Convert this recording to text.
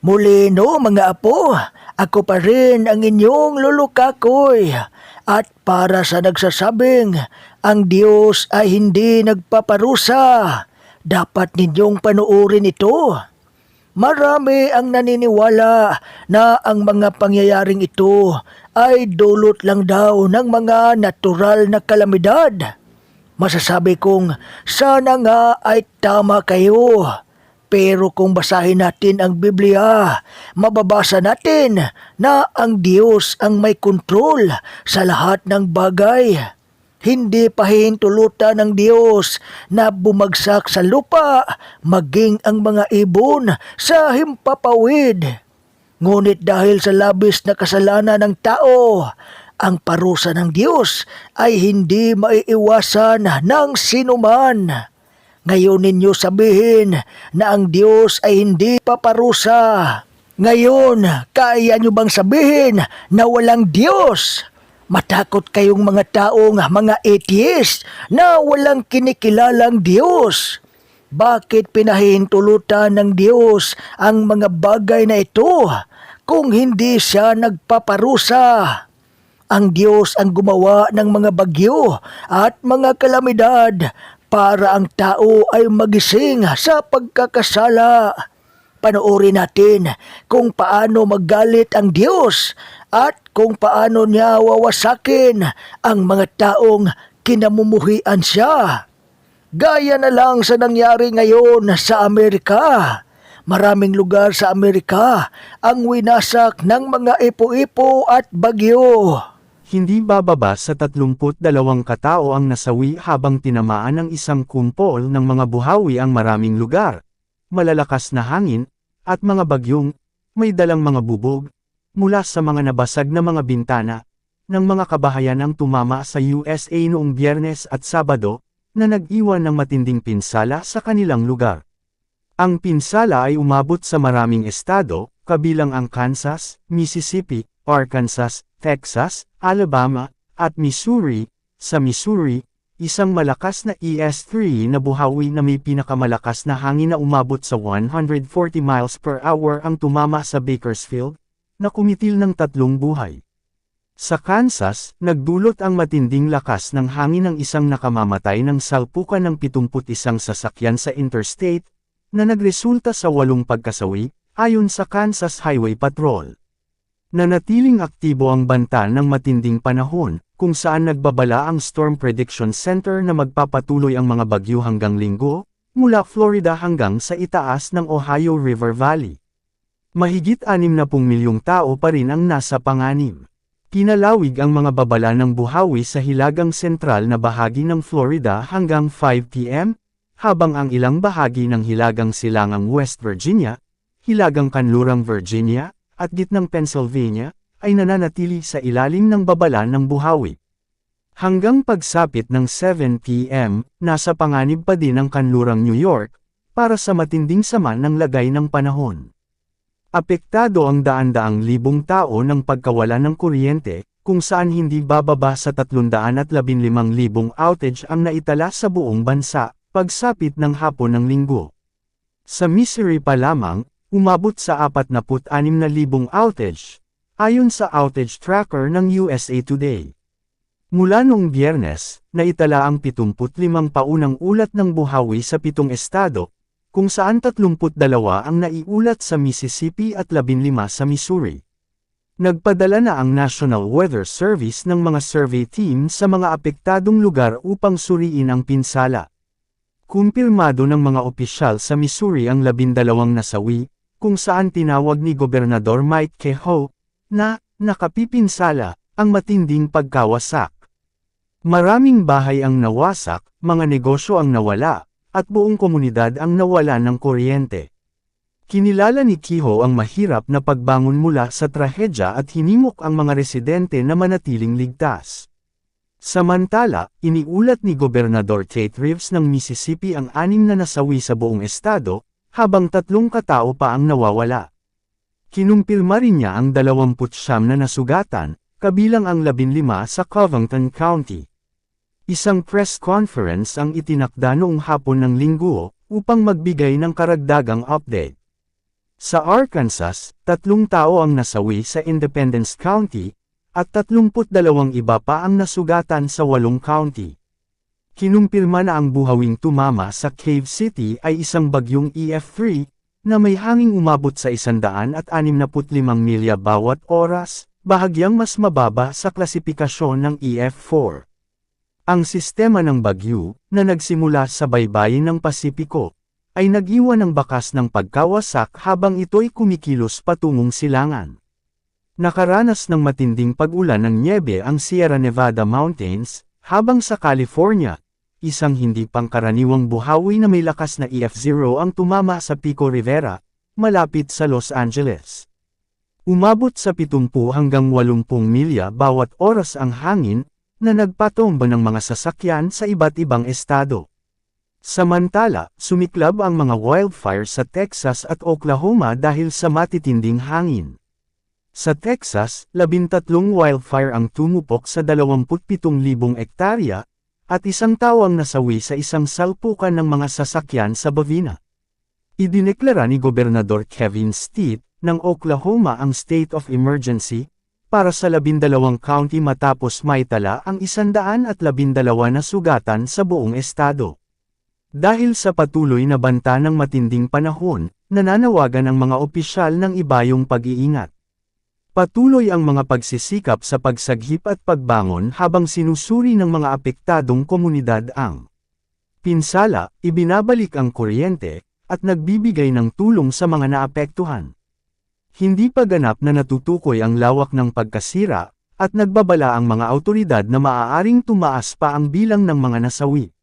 Muli no mga apo, ako pa rin ang inyong lulukakoy. At para sa nagsasabing, ang Diyos ay hindi nagpaparusa. Dapat ninyong panuorin ito. Marami ang naniniwala na ang mga pangyayaring ito ay dulot lang daw ng mga natural na kalamidad. Masasabi kong sana nga ay tama kayo. Pero kung basahin natin ang Biblia, mababasa natin na ang Diyos ang may kontrol sa lahat ng bagay. Hindi pahintulutan ng Diyos na bumagsak sa lupa maging ang mga ibon sa himpapawid. Ngunit dahil sa labis na kasalanan ng tao, ang parusa ng Diyos ay hindi maiiwasan ng sinuman. Ngayon ninyo sabihin na ang Diyos ay hindi paparusa. Ngayon, kaya nyo bang sabihin na walang Diyos? Matakot kayong mga taong mga atheist na walang kinikilalang Diyos. Bakit pinahintulutan ng Diyos ang mga bagay na ito kung hindi siya nagpaparusa? Ang Diyos ang gumawa ng mga bagyo at mga kalamidad para ang tao ay magising sa pagkakasala. Panoorin natin kung paano magalit ang Diyos at kung paano niya wawasakin ang mga taong kinamumuhian siya. Gaya na lang sa nangyari ngayon sa Amerika. Maraming lugar sa Amerika ang winasak ng mga ipo-ipo at bagyo. Hindi bababa sa 32 katao ang nasawi habang tinamaan ng isang kumpol ng mga buhawi ang maraming lugar, malalakas na hangin, at mga bagyong, may dalang mga bubog, mula sa mga nabasag na mga bintana, ng mga kabahayan ang tumama sa USA noong biyernes at sabado, na nag-iwan ng matinding pinsala sa kanilang lugar. Ang pinsala ay umabot sa maraming estado, kabilang ang Kansas, Mississippi, Arkansas, Texas, Alabama, at Missouri. Sa Missouri, isang malakas na ES-3 na buhawi na may pinakamalakas na hangin na umabot sa 140 miles per hour ang tumama sa Bakersfield, na kumitil ng tatlong buhay. Sa Kansas, nagdulot ang matinding lakas ng hangin ng isang nakamamatay ng salpukan ng 71 sasakyan sa interstate, na nagresulta sa walong pagkasawi, ayon sa Kansas Highway Patrol. Nanatiling aktibo ang banta ng matinding panahon, kung saan nagbabala ang Storm Prediction Center na magpapatuloy ang mga bagyo hanggang linggo, mula Florida hanggang sa itaas ng Ohio River Valley. Mahigit 60 milyong tao pa rin ang nasa panganib. Kinalawig ang mga babala ng buhawi sa hilagang sentral na bahagi ng Florida hanggang 5 p.m., habang ang ilang bahagi ng hilagang silangang West Virginia, hilagang kanlurang Virginia, at gitnang Pennsylvania, ay nananatili sa ilalim ng babala ng buhawi. Hanggang pagsapit ng 7 p.m., nasa panganib pa din ang kanlurang New York, para sa matinding sama ng lagay ng panahon. Apektado ang daan-daang libong tao ng pagkawala ng kuryente, kung saan hindi bababa sa 315,000 outage ang naitala sa buong bansa, pagsapit ng hapon ng linggo. Sa Missouri pa lamang, umabot sa 46,000 outage, ayon sa outage tracker ng USA Today. Mula noong biyernes, naitala ang 75 paunang ulat ng buhawi sa pitong estado, kung saan 32 ang naiulat sa Mississippi at 15 sa Missouri. Nagpadala na ang National Weather Service ng mga survey team sa mga apektadong lugar upang suriin ang pinsala. Kumpirmado ng mga opisyal sa Missouri ang labindalawang nasawi, kung saan tinawag ni Gobernador Mike Kehoe, na, nakapipinsala, ang matinding pagkawasak. Maraming bahay ang nawasak, mga negosyo ang nawala, at buong komunidad ang nawala ng kuryente. Kinilala ni Kiho ang mahirap na pagbangon mula sa trahedya at hinimok ang mga residente na manatiling ligtas. Samantala, iniulat ni Gobernador Tate Reeves ng Mississippi ang anim na nasawi sa buong estado, habang tatlong katao pa ang nawawala. Kinumpirma rin niya ang 29 na nasugatan, kabilang ang 15 sa Covington County. Isang press conference ang itinakda noong hapon ng linggo, upang magbigay ng karagdagang update. Sa Arkansas, tatlong tao ang nasawi sa Independence County, at 32 iba pa ang nasugatan sa walong county. Kinumpirma na ang buhawing tumama sa Cave City ay isang bagyong EF3, na may hanging umabot sa 165 milya bawat oras, bahagyang mas mababa sa klasipikasyon ng EF4. Ang sistema ng bagyo, na nagsimula sa baybayin ng Pasipiko, ay nag-iwan ng bakas ng pagkawasak habang ito'y kumikilos patungong silangan. Nakaranas ng matinding pag-ulan ng niebe ang Sierra Nevada Mountains, habang sa California, isang hindi pangkaraniwang buhawi na may lakas na EF0 ang tumama sa Pico Rivera, malapit sa Los Angeles. Umabot sa 70 hanggang 80 milya bawat oras ang hangin, na nagpatomba ng mga sasakyan sa iba't ibang estado. Samantala, sumiklab ang mga wildfire sa Texas at Oklahoma dahil sa matitinding hangin. Sa Texas, 13 wildfire ang tumupok sa 27,000 ektarya, at isang tao ang nasawi sa isang salpukan ng mga sasakyan sa Bavina. Idineklara ni Gobernador Kevin Stitt ng Oklahoma ang state of emergency para sa labindalawang county matapos maitala ang isandaan at labindalawa na sugatan sa buong estado. Dahil sa patuloy na banta ng matinding panahon, nananawagan ang mga opisyal ng ibayong pag-iingat. Patuloy ang mga pagsisikap sa pagsagip at pagbangon habang sinusuri ng mga apektadong komunidad ang pinsala, ibinabalik ang kuryente, at nagbibigay ng tulong sa mga naapektuhan. Hindi pa ganap na natutukoy ang lawak ng pagkasira, at nagbabala ang mga autoridad na maaaring tumaas pa ang bilang ng mga nasawi.